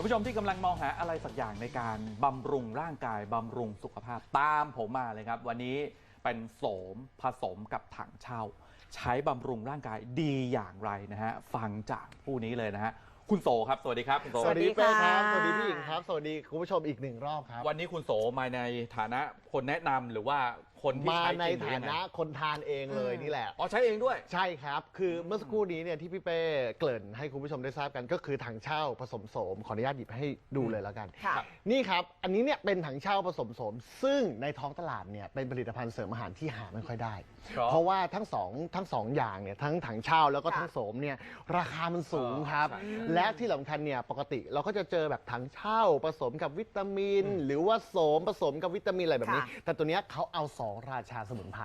ท่านผู้ชมที่กำลังมองหาอะไรสักอย่างในการบำรุงร่างกายบำรุงสุขภาพตามผมมาเลยครับ วันนี้เป็นโสมผสมกับถังเช่า ใช้บำรุงร่างกายดีอย่างไรนะฮะฟังจากผู้นี้เลยนะฮะคุณโสครับ สวัสดีครับคุณโสสวัสดีเป้ครับค่ะสวัสดีพี่หญิงครับ สวัสดีคุณผู้ชมอีกหนึ่งรอบครับ วันนี้คุณโสมาในฐานะคนแนะนำหรือว่า คนที่มาใช้ในจริงหรือฐายังไงนะคนทานเองเลยอืมนี่แหละ อ๋อใช้เองด้วย ใช่ครับ คือเมื่อสักครู่นี้เนี่ยที่พี่เป้เกริ่นให้คุณผู้ชมได้ทราบกันก็คือถังเช่าผสมโสมขออนุญาตหยิบให้ดูเลยแล้วกัน ค่ะครับนี่ครับ อันนี้เนี่ยเป็นถังเช่าผสมโสม ซึ่งในท้องตลาดเนี่ยเป็นผลิตภัณฑ์เสริมอาหารที่หาไม่ค่อยได้เพราะเพราะว่าทั้งสองทั้งสองอย่างเนี่ยทั้งถังเช่าแล้วก็ค่ะทั้งโสมเนี่ยราคามันสูงครับใช่และที่สำคัญเนี่ยปกติเราก็จะเจอแบบถังเช่าผสมกับวิตามิน หรือว่าโสมผสมกับวิตามินอะไรแบบนี้ ค่ะ แต่ตัวเนี้ยเขาเอาสองราชาสมุนไพร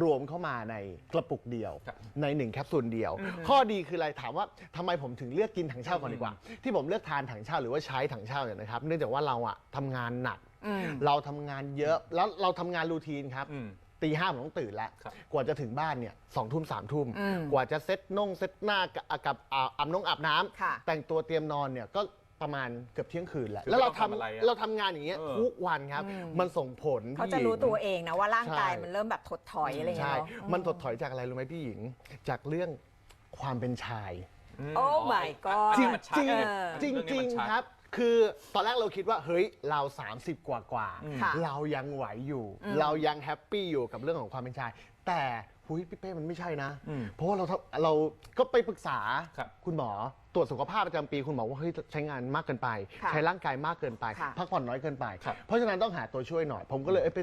รวมเข้ามาในกระปุกเดียวครับในหนึ่งแคปซูลเดียว ข้อดีคืออะไรถามว่าทำไมผมถึงเลือกกินถังเช่าก่อนดีกว่า ที่ผมเลือกทานถังเช่าหรือว่าใช้ถังเช่าเนี่ยนะครับ เนื่องจากว่าเราอะทำงานหนัก อืม เราทำงานเยอะแล้วเราทำงานรูทีนครับ อืม ตีห้าผมต้องตื่นแล้ว ครับ กว่าจะถึงบ้านเนี่ยสองทุ่มสามทุ่ม อืมกว่าจะเซ็ตน่งเซ็ตหน้ากับกับอ่าอาบน้องอาบน้ำค่ะแต่งตัวเตรียมนอนเนี่ยก็ ประมาณเกือบเที่ยงคืนแหละคือแล้วเราไม่ต้องทำอะไรทำอะเราทำงานอย่างเงี้ยเออ ทุกวันครับอืมมันส่งผลเขาพี่จะหญิง รู้ตัวเองนะว่าร่างกายใช่มันเริ่มแบบถดถอยอะไรอย่างใช่ เงี้ยเนอะมันถดถอยจากอะไรรู้ไหมพี่หญิง จากเรื่องความเป็นชายมโอ้ my god อันนี้มันชัดจริงนะเออจริงเอจรินี้งมันชัด ครับ คือตอนแรกเราคิดว่าเฮ้ยเรา 30 กว่ากว่าๆอืมค่ะเรายังไหวอยู่อืมเรายังแฮปปี้อยู่กับเรื่องของความเป็นชาย แต่หุยพี่เป้มันไม่ใช่นะอืมเพราะว่าเราทำเราก็ไปปรึกษาครับ คุณหมอ ตรวจสุขภาพประจำปีคุณหมอว่าเฮ้ยใช้งานมากเกินไป ค่ะใช้ร่างกายมากเกินไป ค่ะพักผ่อนน้อยเกินไป ครับเพราะฉะนั้นต้องหาตัวช่วยหน่อย ผมก็เลยเอ้ยไป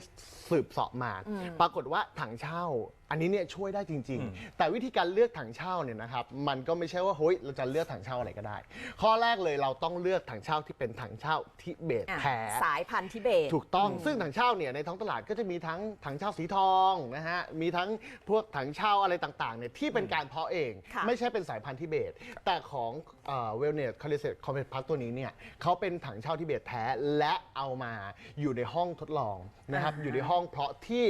สืบเสาะมา อืม ปรากฏว่าถังเช่า อันนี้เนี่ยช่วยได้จริง อืม ๆ แต่วิธีการเลือกถังเช่าเนี่ยนะครับมันก็ไม่ใช่ว่าเฮ้ยเราจะเลือกถังเช่าอะไรก็ได้ ข้อแรกเลยเราต้องเลือกถังเช่าที่เป็นถังเช่าทิเบตอะแท้ สายพันธุ์ทิเบต ถูกต้องซึ่งถังเช่าเนี่ยในท้องตลาดก็จะมีทั้งถังเช่าสีทองนะฮะมีทั้งพวกถังเช่าอะไรต่างๆเนี่ยที่เป็นการเพาะเอง ค่ะ ไม่ใช่เป็นสายพันธุ์ทิเบต แต่ของเวลเนสคอลเลเซตคอมเพลพักตัวนี้เนี่ยเขาเป็นถังเช่าทิเบตแท้และเอามาอยู่ในห้องทดลองนะครับอยู่ในห้องเพาะที่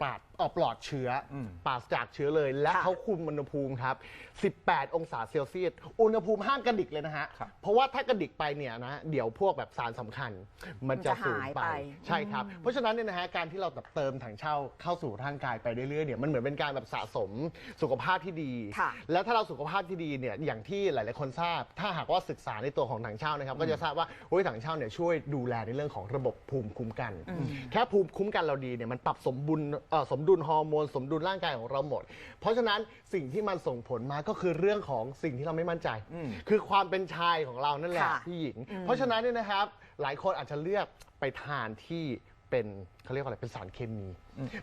ปราดเอ่อปลอดเชื้ออม ปราศจากเชื้อเลย และค่ะเขาคุมอุณหภูมิครับ 18 องศาเซลเซียส อุณหภูมิห้ามกระดิกเลยนะฮะ ครับ เพราะว่าถ้ากระดิกไปเนี่ยนะ เดี๋ยวพวกแบบสารสำคัญ มันจะมันจะสูญหายไป ไป ใช่ครับ เพราะฉะนั้นเนี่ยนะฮะการที่เราแบบเติมถังเช่าเข้าสู่ร่างกายไปเรื่อยๆเนี่ยมันเหมือนเป็นการแบบสะสมสุขภาพที่ดี ค่ะ แล้วถ้าเราสุขภาพที่ดีเนี่ยอย่างที่หลายๆคนทราบ ถ้าหากว่าศึกษาในตัวของถังเช่านะครับ ก็จะทราบว่าโอ้ยถังเช่าเนี่ยช่วยดูแลในเรื่องของระบบภูมิคุ้มกัน แค่ภูมิคุ้มกันเราดีเนี่ยมันปรับสมบุญเอ่อสมดุลฮอร์โมนสมดุลร่างกายของเราหมด เพราะฉะนั้นสิ่งที่มันส่งผลมาก็คือเรื่องของสิ่งที่เราไม่มั่นใจ อืม คือความเป็นชายของเรานั่นแหละค่ะพี่หญิง เพราะฉะนั้นเนี่ยนะครับ หลายคนอาจจะเลือกไปทานที่เป็นเขาเรียกว่าอะไรเป็นสารเคมี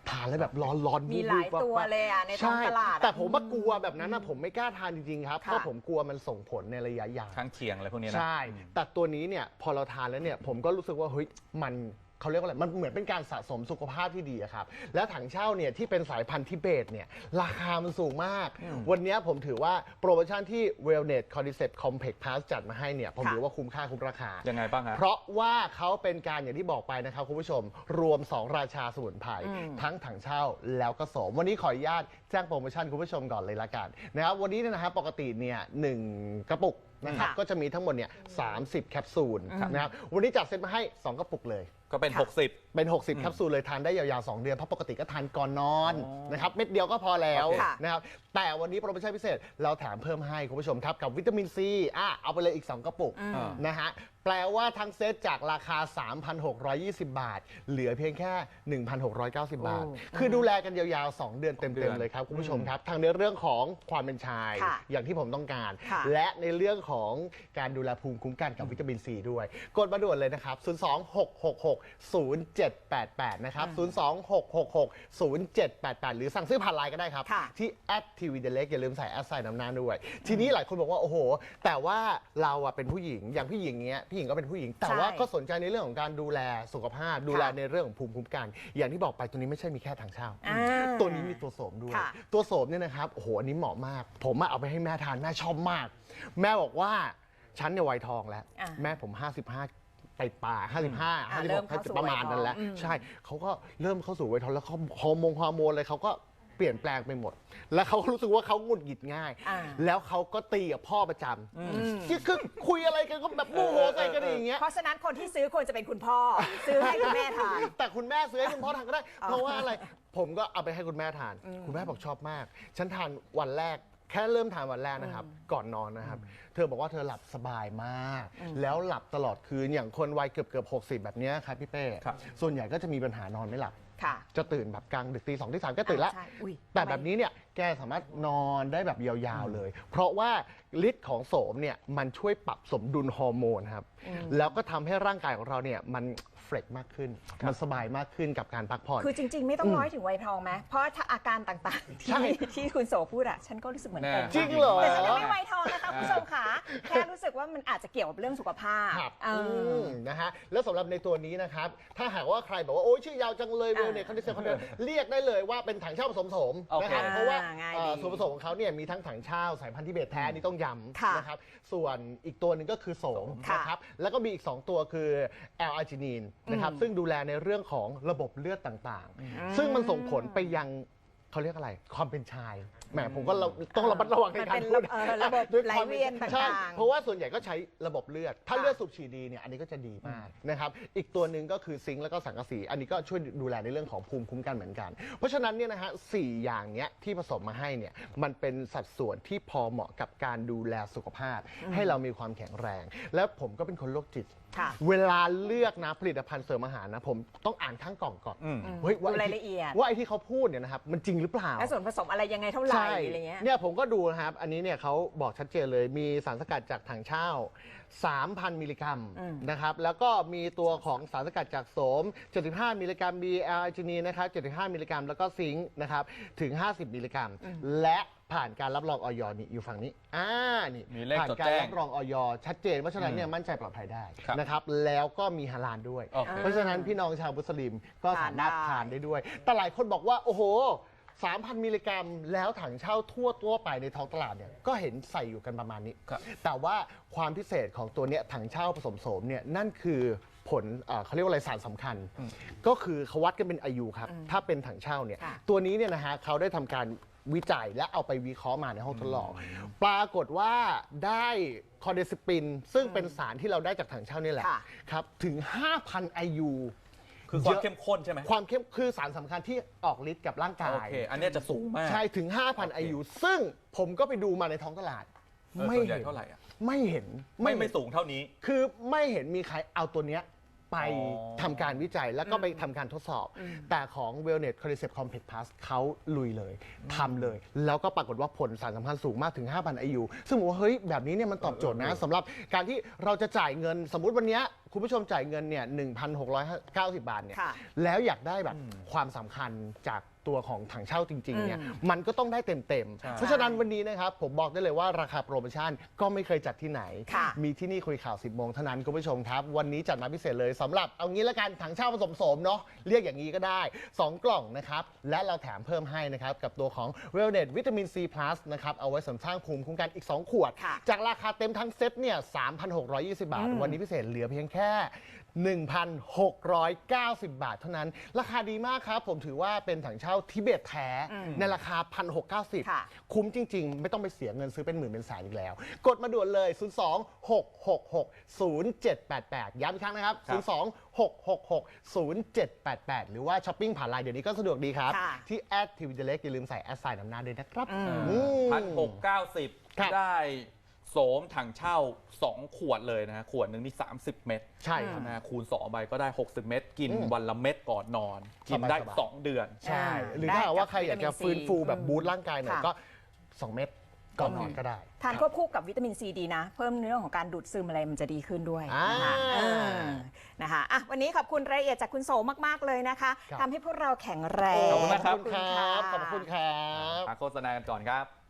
ทานแล้วแบบร้อนร้อนมีหลายตัวเลยอะในท้องใช่ตลาดอะแต่ผมว่ากลัวแบบนั้นนะผมไม่กล้าทานจริงๆครับค่ะ เพราะผมกลัวมันส่งผลในระยะยาว ข้างเคียงอะไรพวกนี้นะ ใช่ แต่ตัวนี้เนี่ยพอเราทานแล้วเนี่ยผมก็รู้สึกว่าเฮ้ยมัน เขาเรียกว่าอะไร มันเหมือนเป็นการสะสมสุขภาพที่ดีอะครับ แล้วถังเช่าเนี่ยที่เป็นสายพันธุ์ทิเบตเนี่ยราคามันสูงมาก วันนี้ผมถือว่าโปรโมชั่นที่ Wellness Cordyceps Complex Plus จัดมาให้เนี่ยผมค่ะถือว่าคุ้มค่าคุ้มราคา ยังไงบ้างฮะเพราะว่าเขาเป็นการอย่างที่บอกไปนะครับคุณผู้ชม รวม 2 ราชาสมุนไพรอืมทั้งถังเช่าแล้วก็โสม วันนี้ขออนุญาตแจ้งโปรโมชั่นคุณผู้ชมก่อนเลยละกันนะครับวันนี้เนี่ยนะครับปกติเนี่ยหนึ่งกระปุกนะครับค่ะก็จะมีทั้งหมดเนี่ย30 แคปซูลครับนะครับวันนี้จัดเซตมาให้ 2 กระปุกเลย ก็เป็นค่ะ60เป็น 60แคปซูลเลยทานได้ยาวๆ 2 เดือน เพราะปกติก็ทานก่อนนอนอ๋อนะครับเม็ดเดียวก็พอแล้วค่ะนะครับแต่วันนี้โปรโมชั่นพิเศษเราแถมเพิ่มให้คุณผู้ชมครับ กับวิตามินซีอะเอาไปเลยอีก 2 กระปุกอืม นะฮะแปลว่าทั้งเซตจากราคา 3,620 บาท เหลือเพียงแค่ 1,690 บาทโอ้คือดูแลกันยาวๆ 2 เดือนเต็มเดือนๆเลยครับคุณผู้ชมครับทั้งในเรื่องของความเป็นชาย ค่ะอย่างที่ผมต้องการ ค่ะ และในเรื่องของการดูแลภูมิคุ้มกันกับวิตามินซีด้วย กดมาด่วนเลยนะครับ026660788 นะครับ 026660788 หรือสั่งซื้อผ่านไลน์ก็ได้ครับ ค่ะ ที่แอดทีวีเดเล็กอย่าลืมใส่แอดไซน์นำหน้าด้วย ทีนี้หลายคนบอกว่า โอ้โห แต่ว่าเราอะเป็นผู้หญิงอย่างพี่หญิงเงี้ยพี่หญิงก็เป็นผู้หญิง แต่ว่าใช่ก็สนใจในเรื่องของการดูแลสุขภาพ ดูแลค่ะในเรื่องของภูมิคุ้มกัน อย่างที่บอกไปตัวนี้ไม่ใช่มีแค่ทางเช่า อ่า ตัวนี้มีตัวโสมด้วย ค่ะ ตัวโสมเนี่ยนะครับ โอ้โห อันนี้เหมาะมาก ผมอะเอาไปให้แม่ทาน แม่ชอบมาก แม่บอกว่า ฉันเนี่ยวัยทองแล้ว อ่าแม่ผม 55 ไปป่า55 เริ่มเข้าสู่56ประมาณนั้นแล้ววัยทองอืมใช่เขาก็เริ่มเข้าสู่วัยทองแล้วเขาฮอร์โมนฮอร์โมนอะไรเขาก็เปปลี่ยนแปลงไปหมด แล้วเขารู้สึกว่าเขาหงุดหงิดง่าย อ่า แล้วเขาก็ตีกับพ่อประจำที่คือคุยอะไรกันก็แบบโมโหใส่กันอย่างเงี้ย เพราะฉะนั้นคนที่ซื้อควรจะเป็นคุณพ่อ ซื้อให้คุณแม่ทาน แต่คุณแม่ซื้อให้คุณพ่อทานก็ได้อ๋อเพราะว่าอะไร ผมก็เอาไปให้คุณแม่ทาน คุณแม่บอกชอบมาก ฉันทานวันแรก แค่เริ่มทานวันแรกนะครับ ก่อนนอนนะครับ เธอบอกว่าเธอหลับสบายมาก แล้วหลับตลอดคืนอย่างคนวัยเกือบเกือบหกสิบแบบเนี้ยครับพี่เป้ครับ ส่วนใหญ่ก็จะมีปัญหานอนไม่หลับ ค่ะ จะตื่นแบบกลางดึกตีสองตีสามก็ตื่นละอ่าใช่อุ๊ยแต่ทำไมแบบนี้เนี่ยแกสามารถนอนได้แบบยาวๆเลย เพราะว่าฤทธิ์ของโสมเนี่ยมันช่วยปรับสมดุลฮอร์โมนครับ แล้วก็ทำให้ร่างกายของเราเนี่ยมันเฟรชมากขึ้น มันสบายมากขึ้นกับการพักผ่อน คือจริง ๆ ไม่ต้องน้อยถึงวัยทองไหมเพราะถ้าอาการต่างๆใช่ที่ที่คุณโสพูดอะฉันก็รู้สึกเหมือนกันแน่จริงเหรอแต่ฉันยังไม่วัยทองนะคะคุณผู้ชมค่ะแค่รู้สึกว่ามันอาจจะเกี่ยวกับเรื่องสุขภาพครับเออมนะฮะแล้วสำหรับในตัวนี้นะครับ ถ้าหากว่าใครบอกว่าโอ้ยชื่อยาวจังเลยอ่าเวลเนตคอนดิเซนคอนเดเรียกได้เลยว่าเป็นถังเช่าผสมโสมโอเคนะครับเพราะว่าอ่าง่ายเอ่อดีส่วนผสมของเขาเนี่ยมีทั้งถังเช่าสายพันธุ์ทิเบตแท้อันนี่ต้องย้ค่ะำนะครับส่วนอีกตัวหนึ่งก็คือโสมค่ะนะครับแล้วก็มีอีก 2 ตัวคือแอลอาร์จินีน นะครับซึ่งดูแลในเรื่องของระบบเลือดต่างๆ ซึ่งมันส่งผลไปยัง เขาเรียกอะไรความเป็นชายแหมผมก็ระต้องระมัดระวังในมันการเป็นพูดเออระบบด้วยไหลความเวียนใช่ต่างๆเพราะว่าส่วนใหญ่ก็ใช้ระบบเลือด ถ้าค่ะเลือดสูบฉีดดีเนี่ยอันนี้ก็จะดีมากนะครับอีกตัวหนึ่งก็คือซิงค์แล้วก็สังกะสี อันนี้ก็ช่วยดูแลในเรื่องของภูมิคุ้มกันเหมือนกัน เพราะฉะนั้นเนี่ยนะฮะสี่อย่างเนี้ยที่ผสมมาให้เนี่ยมันเป็นสัดส่วนที่พอเหมาะกับการดูแลสุขภาพ ให้เรามีความแข็งแรง แล้วผมก็เป็นคนโรคจิต ค่ะ เวลาเลือกนะผลิตภัณฑ์เสริมอาหารนะผมต้องอ่านข้างกล่องก่อนอืม เฮ้ยว่าดูไอ้รายที่ละเอียด ว่าไอ้ที่เขาพูดเนี่ยนะครับมันจริงหรือเปล่า และส่วนผสมอะไรยังไงเท่าไหร่ใช่อะไรเงี้ย เนี่ยผมก็ดูนะครับ อันนี้เนี่ยเขาบอกชัดเจนเลยมีสารสกัดจากถังเช่า 3,000 มิลลิกรัมอืม นะครับ แล้วก็มีตัวของสารสกัดจากโสม 75 มิลลิกรัมมีแอลอาร์จินีนะครับ 75 มิลลิกรัม แล้วก็ซิงค์นะครับถึง 50 มิลลิกรัม และผ่านการรับรองออยนี่อยู่ฝั่งนี้อ่านี่มีเลขผ่านจดการแจ้งรับรองออยชัดเจนเพราะฉะนั้นเนี่ยมั่นใจปลอดภัยได้ครับ นะครับแล้วก็มีฮาลาลด้วย โอเค เพราะฉะนั้นพี่น้องชาวมุสลิมก็สามารถทานได้ทานได้ด้วย แต่หลายคนบอกว่า โอ้โห 3,000 มิลลิกรัม แล้วถังเช่าทั่วตัวไปในท้องตลาดเนี่ยก็เห็นใส่อยู่กันประมาณนี้ครับแต่ว่าความพิเศษของตัวเนี้ยถังเช่าผสมโสมเนี่ยนั่นคือผลเอ่อเขาเรียกว่าอะไรสารสำคัญ ก็คือเขาวัดกันเป็นอายุครับ ถ้าเป็นถังเช่าเนี่ยค่ะ ตัวนี้เนี่ยนะฮะเขาได้ทำการวิจัยและเอาไปวิเคราะห์มาในห้องทดลองปรากฏว่าได้คอเดซิปิน ซึ่งเป็นสารที่เราได้จากถังเช่านี่แหละค่ะ ครับถึง 5,000 IU คือความเข้มข้นใช่ไหมความเข้มคือสารสำคัญที่ออกฤทธิ์กับร่างกาโอย เค อันเนี้ยจะสูงมากใช่ถึง5,000 IU ซึ่งผมก็ไปดูมาในท้องตลาด เออไม่ส่วนใหญ่เห็นเท่าไหร่อะไม่เห็นไม่ไม่สูงเท่านี้ คือไม่เห็นมีใครเอาตัวเนี้ย ไปอ๋อทำการวิจัยแล้วก็ไปทำการทดสอบ แต่ของ Wellness Cordyceps Complex Plus เขาลุยเลยทำเลย แล้วก็ปรากฏว่าผลสารสำคัญสูงมากถึง 5,000 IU ซึ่งผมว่าเฮ้ยแบบนี้เนี่ยมันตอบโจทย์นะสำหรับการที่เราจะจ่ายเงินสมมุติวันเนี้ยคุณผู้ชมจ่ายเงินเนี่ย1,690 บาทเนี่ย ค่ะ แล้วอยากได้แบบความสำคัญจาก ตัวของถังเช่าจริงๆเนี่ยอืมมันก็ต้องได้เต็มใช่ๆเพราะฉะนั้นวันนี้นะครับผมบอกได้เลยว่าราคาโปรโมชั่นก็ไม่เคยจัดที่ไหนค่ะมีที่นี่คุยข่าว 10โมงเท่านั้นคุณผู้ชมครับ วันนี้จัดมาพิเศษเลยสำหรับเอางี้ละกันถังเช่าผสมโสมเนาะเรียกอย่างนี้ก็ได้ 2 กล่องนะครับและเราแถมเพิ่มให้นะครับกับตัวของ w e l l n e s วิตามิน C Plus นะครับเอาไว้เสริมสร้างภูมิคุ้มกันอีก 2 ขวดค่ะจากราคาเต็มทั้งเซตเนี่ย3,620 บาท วันนี้พิเศษเหลือเพียงแค่ 1,690 บาทเท่านั้น ราคาดีมากครับ ผมถือว่าเป็นถังเช่าทิเบตแท้ ในราคา1,690ค่ะคุ้มจริง ๆ ไม่ต้องไปเสียเงินซื้อเป็นหมื่นเป็นแสนอีกแล้ว กดมาด่วนเลย 02 666 0788 ย้ำอีกครั้งนะครับ ครับ 02 666 0788 หรือว่าช้อปปิ้งผ่านไลน์เดี๋ยวนี้ก็สะดวกดีครับ ค่ะ ที่แอดทีวีเล็กอย่าลืมใส่แอดไซน์นำหน้าด้วยนะครับอืมอืมพันหกเก้าสิบครับ ได้ โสมถังเช่า 2 ขวดเลยนะฮะขวดหนึ่งนี่ 30 เม็ดใช่ครับ นะฮะคูณ2ใบก็ได้ 60 เม็ดกินอืมวันละเม็ดก่อนนอน กินได้ สบายๆ 2 เดือน ใช่อ่าหรือถ้าหากว่าใครอยากจะได้กับวิตามินฟื้นฟูแบบอืมบูตร่างกายหน่อยค่ะ ก็ 2 เม็ดก่อนนอนก็ได้ ทานควบคู่กับวิตามินซีดีนะ เพิ่มในเรื่องของการดูดซึมอะไรมันจะดีขึ้นด้วยนะคะอ่าเออนะคะอะวันนี้ขอบคุณรายละเอียดจากคุณโสมาก ๆ เลยนะคะครับ ทำให้พวกเราแข็งแรงขอบคุณมากขอบคุณครับ ขอบคุณครับ พักโฆษณากันก่อนครับ